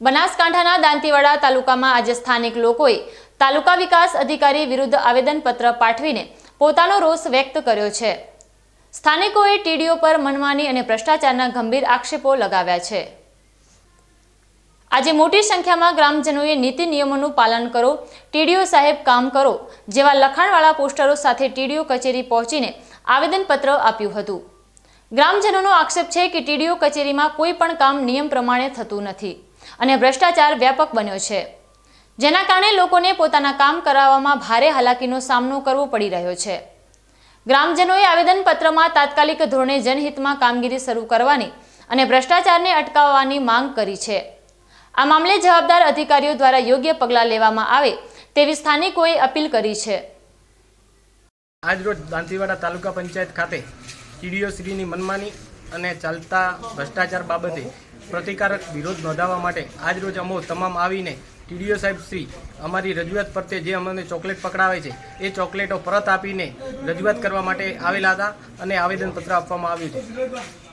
બનાસકાંઠાના દાંતીવાડા તાલુકામાં આજે સ્થાનિક લોકોએ તાલુકા વિકાસ અધિકારી વિરુદ્ધ આવેદનપત્ર પાઠવીને પોતાનો રોષ વ્યક્ત કર્યો છે. સ્થાનિકોએ ટીડીઓ પર મનમાની અને ભ્રષ્ટાચારના ગંભીર આક્ષેપો લગાવ્યા છે. આજે મોટી સંખ્યામાં ગ્રામજનોએ નીતિ નિયમોનું પાલન કરો, ટીડીઓ સાહેબ કામ કરો જેવા લખાણવાળા પોસ્ટરો સાથે ટીડીઓ કચેરી પહોંચીને આવેદનપત્ર આપ્યું હતું. ગ્રામજનોનો આક્ષેપ છે કે ટીડીઓ કચેરીમાં કોઈ પણ કામ નિયમ પ્રમાણે થતું નથી. અને ભ્રષ્ટાચાર વ્યાપક બન્યો છે. જેના કારણે લોકોને પોતાના કામ કરાવવામાં ભારે હાલાકીનો સામનો કરવો પડી રહ્યો છે. ગ્રામજનોએ આવેદનપત્રમાં તાત્કાલિક ધોરણે જનહિતમાં કામગીરી શરૂ કરવાની અને ભ્રષ્ટાચારને અટકાવવાની માંગ કરી છે. આ મામલે જવાબદાર અધિકારીઓ દ્વારા યોગ્ય પગલાં લેવામાં આવે તેવી સ્થાનિકોએ અપીલ કરી છે. આજરોજ દાંતીવાડા તાલુકા પંચાયત ખાતે ટીડીઓ શ્રીની મનમાની અને ચાલતા ભ્રષ્ટાચાર બાબતે પ્રતિકારક વિરોધ નોંધાવવા માટે આજરોજ અમો તમામ આવીને ટીડીઓ સાહેબ શ્રી અમારી રજૂઆત પ્રત્યે જે અમને ચોકલેટ પકડાવે છે, એ ચોકલેટો પરત આપીને રજૂઆત કરવા માટે આવેલા હતા અને આવેદનપત્ર આપવામાં આવ્યું છે.